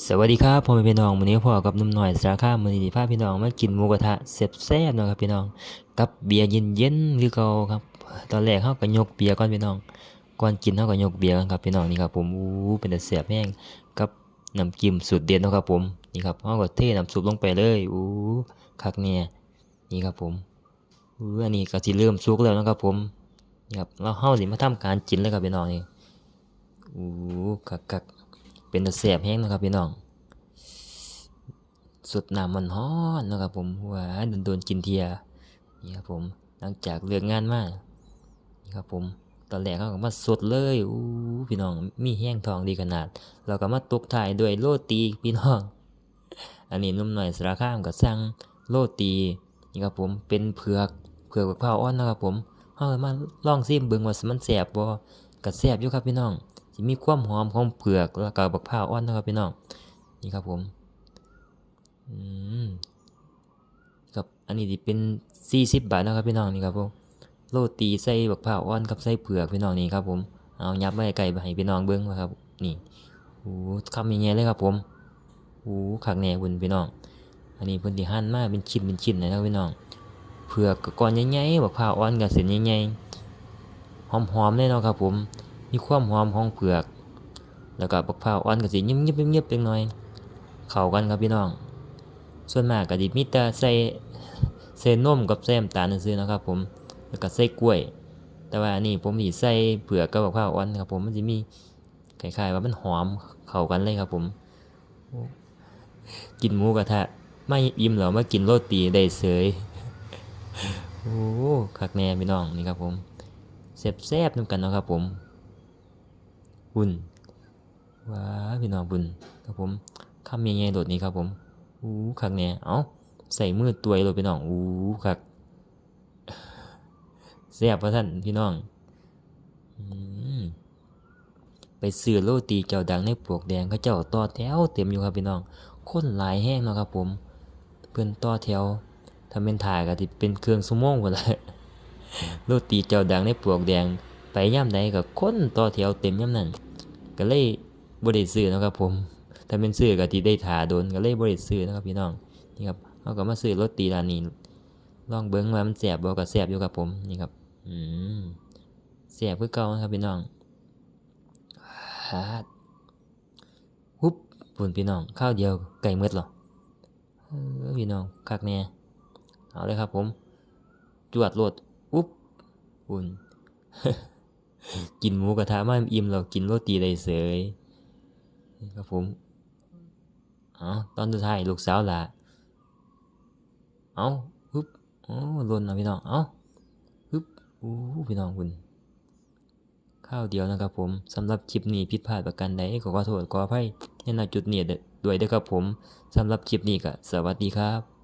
สวัสดีครับผมเป็นพี่น้องมื้อนี้พ่อกับนุ่มหน่อยสารคามมื้อนี้สิพาพี่น้องมากินหมูกระทะแซ่บนะครับพี่น้อง กับเบียร์เย็นๆคือเก่าครับ ตอนแรกเฮาก็ยกเบียร์ก่อนพี่น้องก่อนกินเฮาก็ยกเบียร์กันครับพี่น้องนี่ครับผมอู้เป็นแต่แซ่บแห้งกับน้ำจิ้มสูตรเด็ดนะครับผมนี่ครับเฮาก็เทน้ำซุปลงไปเลยอู้คักเนี่ยนี่ครับผมอู้อันนี้ก็สิเริ่มสุกแล้วนะครับผมนี่ครับแล้วเฮาสิมาทำการกินเลยครับพี่น้องนี่อู้คักๆ เป็นแต่แซ่บแห้งนะครับพี่น้องสดน้ำมันฮ้อนนะครับผมหวานโดนๆกินเทียนี่ครับผมหลังจากเลิกงานมานี่ครับผมตอนแรกเขาก็มาสดเลยอู้พี่น้องมีแห้งทองดีขนาด เราก็มาตกท้ายด้วยโรตีพี่น้อง อันนี้นุ่มหน่อยสารคามก็สั่งโรตีนี่ครับผมเป็นเผือกเผือกบักพร้าวอ่อนนะครับผมเฮามาลองซิมเบิ่งว่ามันแซ่บบ่ก็แซ่บอยู่ครับพี่น้อง สิมีความหอมของเผือกแล้วก็บักพร้าวอ่อนนะครับพี่น้องนี่ครับผมอืมครับอันนี้ที่เป็น40บาทนะครับพี่น้องนี่ครับผมโรตีใส่บักพร้าวอ่อนกับใส่เผือกพี่น้องนี่ครับผมเอายับไว้ไกลไปให้พี่น้องเบิ่งนะครับ นี่โอ้คำยังไงเลยครับผมโอ้คักแน่คุณพี่น้อง อันนี้เพิ่นสิหั่นมาเป็นชิ้นเป็นชิ้นเลยนะครับพี่น้องเผือกก็ก้อนใหญ่ๆบักพร้าวอ่อนก็เส้นใหญ่ๆหอมๆเลยเนาะครับผม มีความหอมของเผือก แล้วก็บักพร้าวอ่อนก็สิยิบๆๆๆจังหน่อย เข้ากันครับพี่น้อง ส่วนมากก็สิมีแต่ใส่ใส่นมกับใส่น้ำตาลซื่อนะครับ ผม แล้วก็ใส่กล้วย แต่ว่าอันนี้ผมสิใส่เผือกกับมะพร้าวอ่อนครับ ผมมันสิมีคล้ายๆว่ามันหอมเข้ากันเลยครับ ผม กินหมูกระทะไม่อิ่มแล้วมากินโรตีได้เสยโอ้คักแน่พี่น้องนี่ครับผมแซ่บๆนำกันเนาะครับผม บุญว้าพี่น้องบุญครับผมคำยังไงโดดนี้ครับผมอู้คักแหน่ยเอ้าใส่มือตัวเลยพี่น้องอู้คักแซ่บพระท่านพี่น้องอไปซื้อโรตีเจ้าดังในปลวกแดงเขาเจ้าต่อแถวเต็มอยู่ครับพี่น้องคนหลายแห้งเนาะครับผม เพื่อนต่อแถวถ้าเป็นถ่ายก็ที่เป็นเครื่องสมงหมดเลยโรตีเจ้าดังในปลวกแดง ไปย่ำใดก็คนต่อแถวเต็มย่ำนั้นก็เลยบ่ได้ซื้อนะครับผม ถ้าเป็นซื้อก็ที่ได้ถาโดนก็เลยบ่ได้ซื้อนะครับพี่น้องนี่ครับเฮาก็มาซื้อรถตีร้านนี้ลองเบิ่งว่ามันแซ่บบ่ก็แซ่บอยู่ครับผมนี่ครับอืมแซ่บคือเก่านะครับพี่น้องฮาดฮุบปุ่นพี่น้องข้าวเดียวไก่หมดเหรอเออพี่น้องคักแน่เอาเลยครับผม จวดโลดอุ๊บปุ่น กินหมูกระทะไมาอิ่มแล้วกินโรตีได้เสยครับผมเอาตอนสุดท้ายลูกสาวล่ะเอาฮึบโอ้หล่นนะพี่น้องเอาฮึบอู้พี่น้องคุณข้าวเดียวนะครับผมสำหรับคลิปนี้ผิดพลาดประการใดขอขอโทษขออภัยในณจุดนี้ด้วยเด้อครับผมสำหรับคลิปนี้ก็สวัสดีครับ